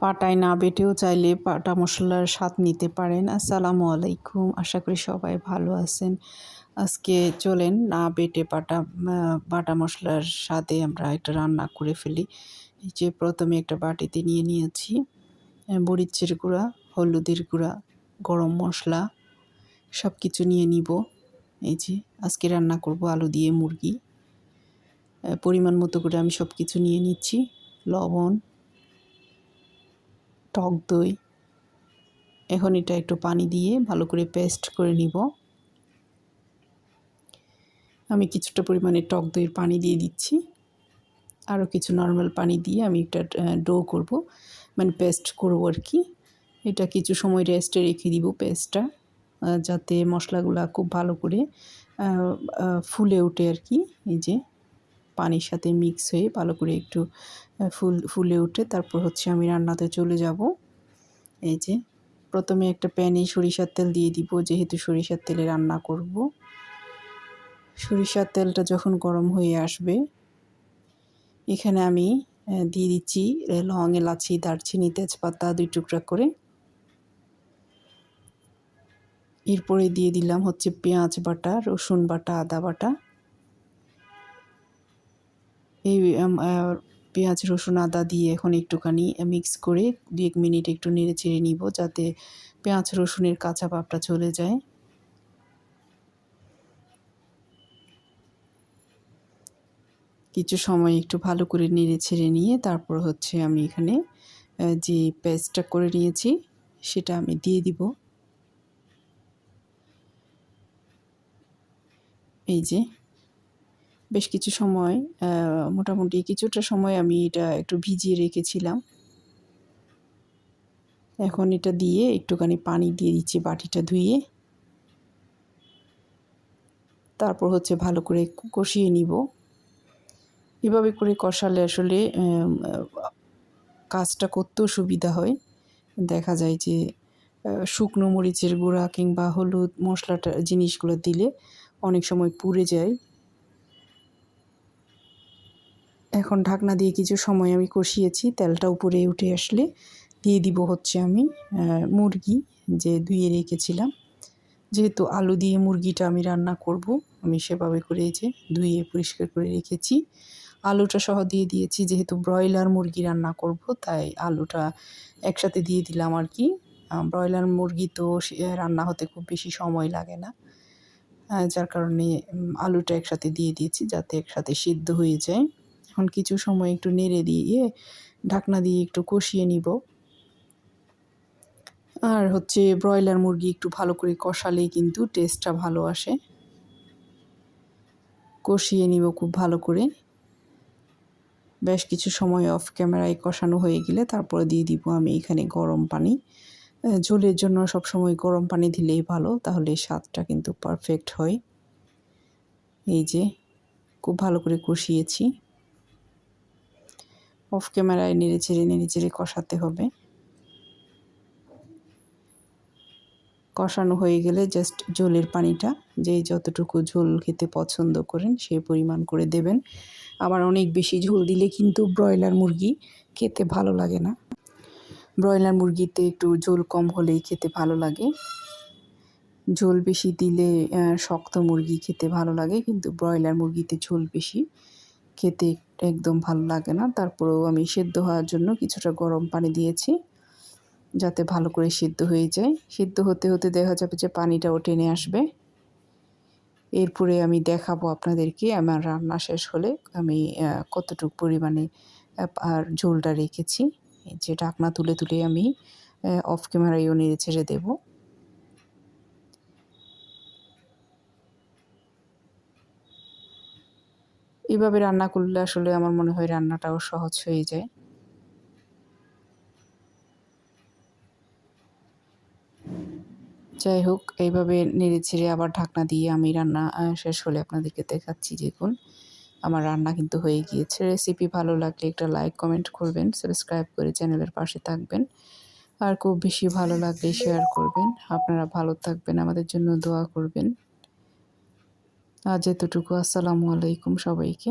পাটায় না বেটেও চাইলে পাটা মশলার স্বাদ নিতে পারেন। আসসালামু আলাইকুম। আশা করি সবাই ভালো আছেন। আজকে চলেন না বেটে পাটা বাটা মশলার স্বাদে আমরা একটা রান্না করে ফেলি। এই যে প্রথমে একটা বাটিতে নিয়ে নিয়েছি মরিচের গুঁড়া, হলুদের গুঁড়া, গরম মশলা সব কিছু নিয়ে নিব। এই যে আজকে রান্না করব আলু দিয়ে মুরগি। পরিমাণ মতো করে আমি সব কিছু নিয়ে নিচ্ছি। লবণ টক দই। এখন এটা একটু পানি দিয়ে ভালো করে পেস্ট করে নিব। আমি কিছুটা পরিমাণে টক দইয়ের পানি দিয়ে দিচ্ছি। আরও কিছু নর্মাল পানি দিয়ে আমি একটা ডো করব। মানে পেস্ট করব আর কি। এটা কিছু সময় রেস্টে রেখে দিব পেস্টটা যাতে মশলাগুলো খুব ভালো করে ফুলে ওঠে আর কি, এই যে। পানির সাথে মিক্স হয়ে ভালো করে একটু ফুল, ফুলে উঠে তারপর হচ্ছে আমি রান্নাতে চলে যাব। এই যে, প্রথমে একটা প্যানে সরিষার তেল দিয়ে দিব, যেহেতু সরিষার তেলে রান্না করব। সরিষার তেলটা যখন গরম হয়ে আসবে, এখানে আমি দিয়ে দিচ্ছি লং এলাচি, দারচিনি, তেজপাতা দুই টুকরা করে। এরপরে দিয়ে দিলাম হচ্ছে পেঁয়াজ বাটা, রসুন বাটা, আদা বাটা। এই পেঁয়াজ, রসুন, আদা দিয়ে এখন একটুখানি মিক্স করে দু এক মিনিট একটু নেড়ে চেড়ে নিব যাতে পেঁয়াজ, রসুনের কাঁচা ভাবটা চলে যায়। কিছু সময় একটু ভালো করে নেড়ে ছেড়ে নিয়ে তারপর হচ্ছে আমি এখানে যে পেস্টটা করে নিয়েছি সেটা আমি দিয়ে দিব। এই যে বেশ কিছু সময় মোটামুটি কিছুটা সময় আমি এটা একটু ভিজিয়ে রেখেছিলাম। এখন এটা দিয়ে একটুখানি পানি দিয়ে দিচ্ছি বাটিটা ধুয়ে। তারপর হচ্ছে ভালো করে কষিয়ে নিব। এভাবে করে কষালে আসলে কাজটা করতেও সুবিধা হয়। দেখা যায় যে শুকনো মরিচের গুঁড়া কিংবা হলুদ মশলাটা, জিনিসগুলো দিলে অনেক সময় পুড়ে যায়। এখন ঢাকনা দিয়ে কিছু সময় আমি কষিয়েছি, তেলটা উপরে উঠে আসলে দিয়ে দিব হচ্ছে আমি মুরগি যে ধুয়ে রেখেছিলাম। যেহেতু আলু দিয়ে মুরগিটা আমি রান্না করব, আমি সেভাবে করে যে ধুয়ে পরিষ্কার করে রেখেছি। আলুটা সহ দিয়ে দিয়েছি, যেহেতু ব্রয়লার মুরগি রান্না করব, তাই আলুটা একসাথে দিয়ে দিলাম আর কি। ব্রয়লার মুরগি তো রান্না হতে খুব বেশি সময় লাগে না। যার কারণে আলুটা একসাথে দিয়ে দিয়েছি, যাতে একসাথে সিদ্ধ হয়ে যায়। এখন কিছু সময় একটু নেড়ে দিয়ে, ঢাকনা দিয়ে একটু কষিয়ে নিব। আর হচ্ছে ব্রয়লার মুরগি একটু ভালো করে কষালে কিন্তু টেস্টটা ভালো আসে। কষিয়ে নিব খুব ভালো করে। বেশ কিছু সময় অফ ক্যামেরায় কষানো হয়ে গেলে তারপরে দিয়ে দিব আমি এখানে গরম পানি। ঝোলের জন্য সবসময় গরম পানি দিলেই ভালো, তাহলে স্বাদটা কিন্তু পারফেক্ট হয়। এই যে, খুব ভালো করে কষিয়েছি। অফ ক্যামেরায় নেড়ে চেড়ে নেড়ে চেড়ে কষাতে হবে। কষানো হয়ে গেলে জাস্ট ঝোলের পানিটা, যে যতটুকু ঝোল খেতে পছন্দ করেন সেই পরিমাণ করে দেবেন। আবার অনেক বেশি ঝোল দিলে কিন্তু ব্রয়লার মুরগি খেতে ভালো লাগে না। ব্রয়লার মুরগিতে একটু ঝোল কম হলেই খেতে ভালো লাগে। ঝোল বেশি দিলে শক্ত মুরগি খেতে ভালো লাগে, কিন্তু ব্রয়লার মুরগিতে ঝোল বেশি খেতে একদম ভালো লাগে না। তারপরেও আমি সেদ্ধ হওয়ার জন্য কিছুটা গরম পানি দিয়েছি, যাতে ভালো করে সিদ্ধ হয়ে যায়। সিদ্ধ হতে হতে দেখা যাবে যে পানিটাও টেনে আসবে। এরপরে আমি দেখাবো আপনাদেরকে, আমার রান্না শেষ হলে আমি কতটুকু পরিমাণে আর ঝোলটা রেখেছি যে ঢাকনা তুলে তুলে আমি অফ ক্যামেরায়ও নেড়ে ছেড়ে দেবো। এভাবে রান্না করলে আসলে আমার মনে হয় রান্নাটাও সহজ হয়ে যায়। যাই হোক, এইভাবে নেড়ে ছেড়ে আবার ঢাকনা দিয়ে আমি রান্না শেষ হলে আপনাদেরকে দেখাচ্ছি দেখুন আমার রান্না কিন্তু হয়ে গিয়েছে। রেসিপি ভালো লাগলে একটা লাইক কমেন্ট করবেন সাবস্ক্রাইব করে চ্যানেলের পাশে থাকবেন। আর খুব বেশি ভালো লাগলে শেয়ার করবেন। আপনারা ভালো থাকবেন, আমাদের জন্য দোয়া করবেন। আজ এতটুকু। আসসালামু আলাইকুম সবাইকে।